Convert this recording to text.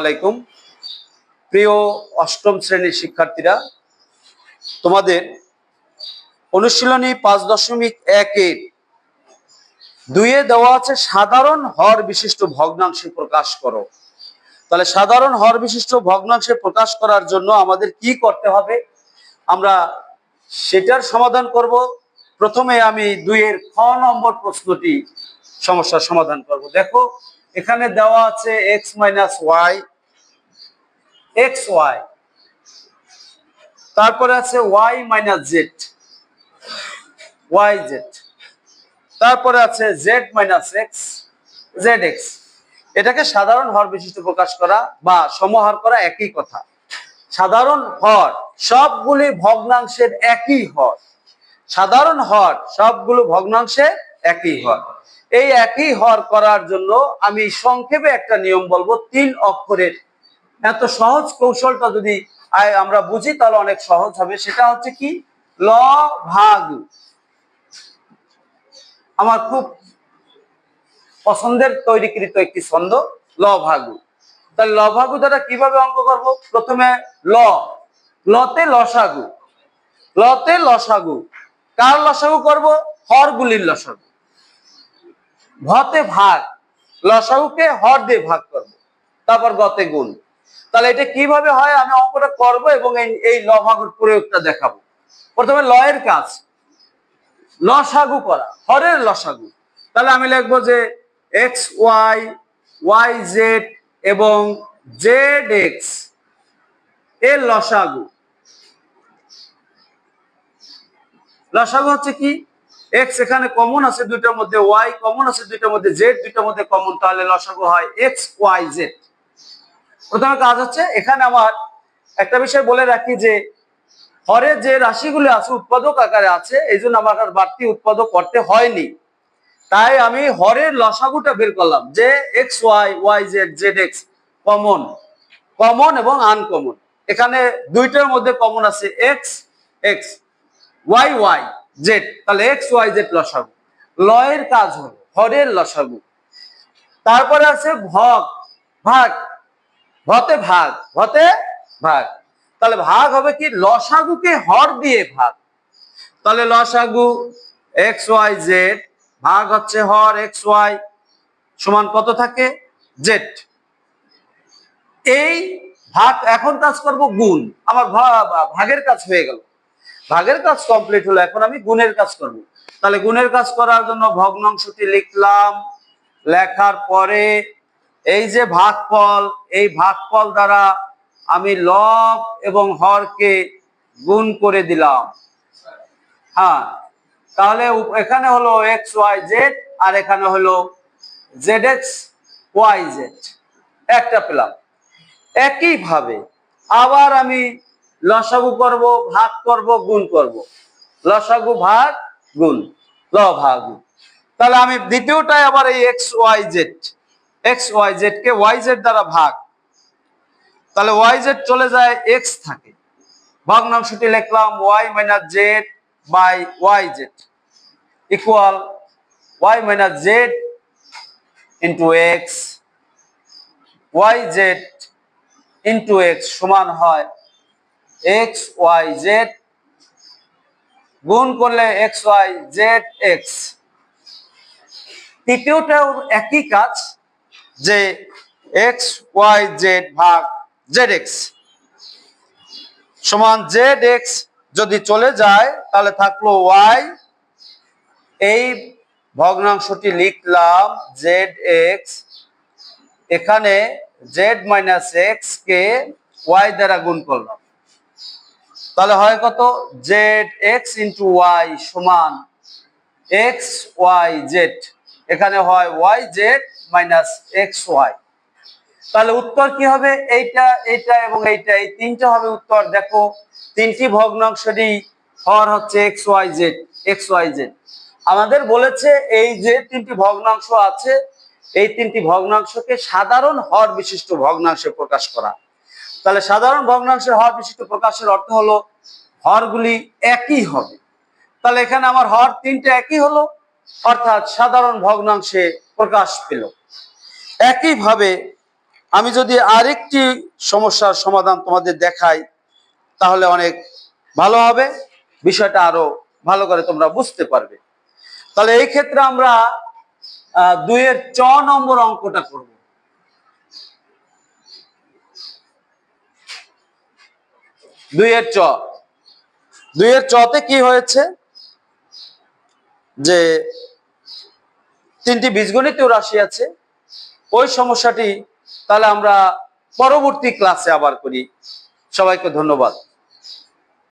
আলাইকুম। প্রিয় অষ্টম শ্রেণির শিক্ষার্থীরা, তোমাদের অনুশীলনী পাঁচ দশমিক একের দুইয়ে দেওয়া আছে সাধারণ হর বিশিষ্ট ভগ্নাংশে প্রকাশ করো। তাহলে সাধারণ হর বিশিষ্ট ভগ্নাংশে প্রকাশ করার জন্য আমাদের কি করতে হবে? আমরা সেটার সমাধান করব। প্রথমে আমি দুইয়ের খ নম্বর প্রশ্নটি সমস্যার সমাধান করব। দেখো এখানে দেওয়া আছে x minus y x y তারপরে আছে y minus z y z তারপরে আছে z minus x z x এটাকে সাধারণ হর বিশিষ্ট প্রকাশ করা বা সমহার করা একই কথা। সাধারণ হর সবগুলি ভগ্নাংশের একই হর। সাধারণ হর সবগুলো ভগ্নাংশে একই হর। এই একই হর করার জন্য আমি সংক্ষেপে একটা নিয়ম বলব, তিন অক্ষরের। এত সহজ কৌশলটা যদি আমরা বুঝি, তাহলে অনেক সহজ হবে। সেটা হচ্ছে কি? ল ভাগ। আমার খুব পছন্দের তৈরিকৃত একটি ছন্দ, ল ভাগু। তাহলে ল ভাগু দ্বারা কীভাবে অঙ্ক করব? প্রথমে ল। লতে লসাগু। লতে লসাগু। কার লসাগু করব? হরগুলির লসাগু। ভতে ভাগ, লসাগুকে হর দিয়ে ভাগ করব, তারপর গতে গুণ। তাহলে এটা কীভাবে হয়? আমি অঙ্কটা করব এবং এই এই লভাগুর প্রয়োগটা দেখাবো। প্রথমে লয়ের কাজ, লসাগু করা, হরের লসাগু। তাহলে আমি লিখব যে এক্স ওয়াই ওয়াই জেড এবং জেড এক্সের লসাগু। লসাগু হচ্ছে কি? এক্স এখানে কমন আছে দুইটার মধ্যে ওয়াই কমন আছে দুইটার মধ্যে জেড দুইটার মধ্যে কমন তাহলে লসাগু হয় এক্স ওয়াই জেড প্রথমে কাজ হচ্ছে, এখানে আমার একটা বিষয় বলে রাখি যে হরের যে রাশিগুলো আছে, উৎপাদক আকারে আছে, এই জন্য আমার বাড়তি উৎপাদক করতে হয়নি। তাই আমি হরের লসাগুটা বের করলাম, যে x y y z z x common common এবং আনকমন এখানে দুইটার মধ্যে কমন আছে x x y y z তাহলে এক্স ওয়াই জেড লসাগু। লয়ের কাজ হলো, হরের লসাগু। তারপরে আছে ভগ, ভাগ। ভতে ভাগ ভতে ভাগ। তাহলে ভাগ হবে কি? লসাগুকে হর দিয়ে ভাগ। তাহলে লসাগু এক্স ওয়াই জেড ভাগ হচ্ছে হর এক্স ওয়াই সমান কত থাকে? জেড এই ভাগ এখন কাজ করব গুণ। আমার ভাগের কাজ হয়ে গেল। ভাগের কাজ কমপ্লিট হলো, এখন আমি গুণের কাজ করব। তাহলে গুণের কাজ করার জন্য ভগ্নাংশটি লিখলাম। লেখার পরে এই যে ভাগফল, এই ভাগফল দ্বারা আমি লব এবং হরকে গুণ করে দিলাম। হ্যাঁ তাহলে এখানে হলো এক্স ওয়াই জেড আর এখানে হলো জেড এক্স ওয়াই জেড একটা পেলাম। একইভাবে আবার আমি লসাগু করব, ভাগ করব, গুণ করব। লসাগু, ভাগ, গুণ। ল ভাগ তাহলে আমি দ্বিতীয়টায় আবার এই x y z x y z কে ওয়াই জেড দ্বারা ভাগ। তাহলে ওয়াই জেড চলে যায় এক্স থাকে। ভগ্নাংশটি লিখলাম y minus z by y z equal y minus z into x y z into x সমান হয় এক্স ওয়াই জেড গুণ করলে এক্স ওয়াই জেড এক্স তৃতীয়টাও একই কাজ যে এক্স ওয়াই জেড ভাগ জেড এক্স সমান জেড এক্স যদি চলে যায়, তাহলে থাকল ওয়াই এই ভগ্নাংশটি লিখলাম জেড এক্স এখানে জেড মাইনাস এক্স কে ওয়াই দ্বারা গুণ করলাম। তাহলে হয় কত? জেড এক্স ইন্টু ওয়াই সমান এক্স ওয়াই জেড এখানে হয় y z minus x y তাহলে উত্তর কি হবে? এইটা এইটা এবং এইটা। এই তিনটা হবে উত্তর। দেখো, তিনটি ভগ্নাংশরই হর হচ্ছে x y z x y z আমাদের বলেছে এই যে তিনটি ভগ্নাংশ আছে, এই তিনটি ভগ্নাংশকে সাধারণ হর বিশিষ্ট ভগ্নাংশে প্রকাশ করা। তাহলে সাধারণ ভগ্নাংশের হর বিশিষ্ট প্রকাশের অর্থ হলো, হরগুলি একই হবে। তাহলে এখানে আমার হর তিনটে একই হলো, অর্থাৎ সাধারণ ভগ্নাংশে প্রকাশ পেল। একইভাবে আমি যদি আরেকটি সমস্যার সমাধান তোমাদের দেখাই, তাহলে অনেক ভালো হবে, বিষয়টা আরও ভালো করে তোমরা বুঝতে পারবে। তাহলে এই ক্ষেত্রে আমরা দুইয়ের চ নম্বর অঙ্কটা করব। দুইয়ের চ। দুইয়ের চতে কি হয়েছে? যে তিনটি বীজগণিতীয় রাশি আছে। ওই সমস্যাটি তাহলে আমরা পরবর্তী ক্লাসে আবার করি। সবাইকে ধন্যবাদ।